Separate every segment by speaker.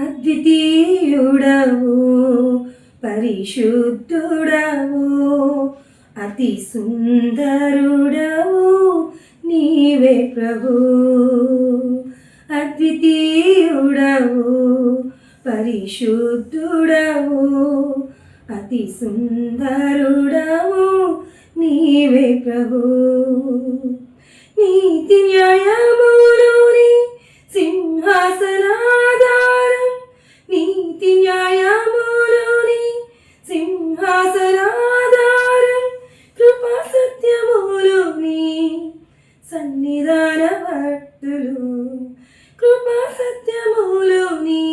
Speaker 1: అద్వితీయుడవు పరిశుద్ధుడవు అతి సుందరుడవు నీవే ప్రభు. అద్వితీయుడవు పరిశుద్ధుడవు అతి సుందరుడవు నీవే ప్రభు. నీతి న్యాయ సన్నిధాన భక్తులు కృపా సత్యములోని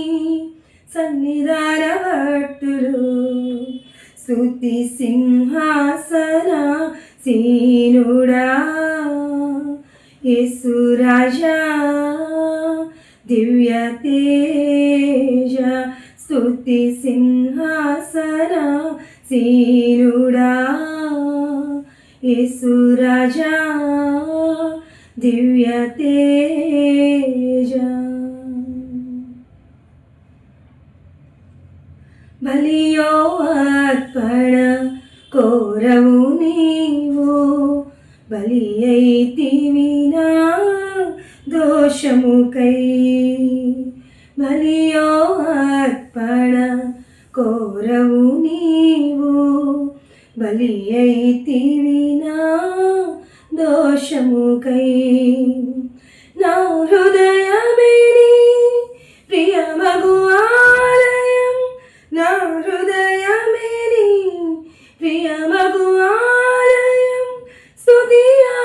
Speaker 1: సన్నిధాన భక్తులు స్తుతి సింహాసన సీనుడా. యేసురాజా దివ్య తేజ. స్తుతి సింహాసన సీ యేసురాజా దివ్య తేజ. బలియో అర్పణ కోరవు నీవు బలి అయితివినా దోషముకై బలియో అర్పణ కోరవు నీవు బలి అయితివినా దోషముకై. నా హృదయమేని ప్రియమగు ఆలయం. నా హృదయమేని ప్రియ ప్రియమగు ఆలయం. స్తుతియాగమునే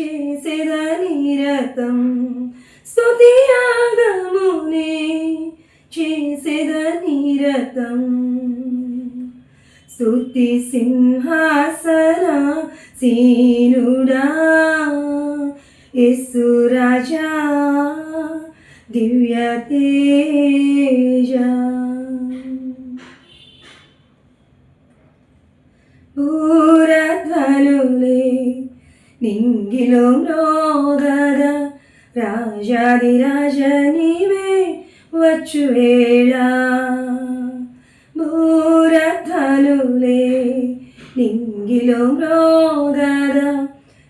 Speaker 1: చేసేదని రతం స్తుతియాగమునే చేసేదని రతం స్తుతి సింహాసన సీనుడా యేసు రాజా దివ్య తేజ. పూరధ్వనులే నింగిలో మ్రోగద రాజాది రాజనివే వచ్చు వేళ. భూరధ్వనులే నింగిలో మ్రోగద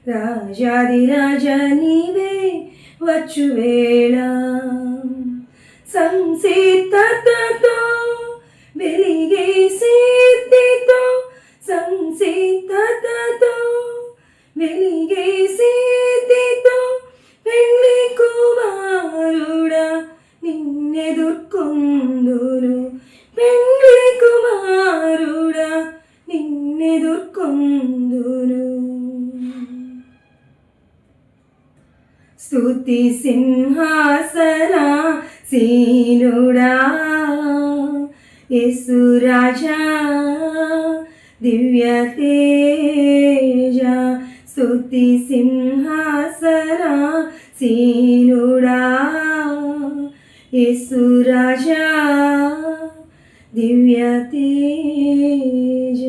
Speaker 1: రాజాది రాజనివే వచ్చు వేళ స్థుతి సింహాసన సీనుడా. యేసురాజా దివ్య తేజ స్థుతి సింహాసన సీనుడా. యేసురాజా దివ్య తేజ.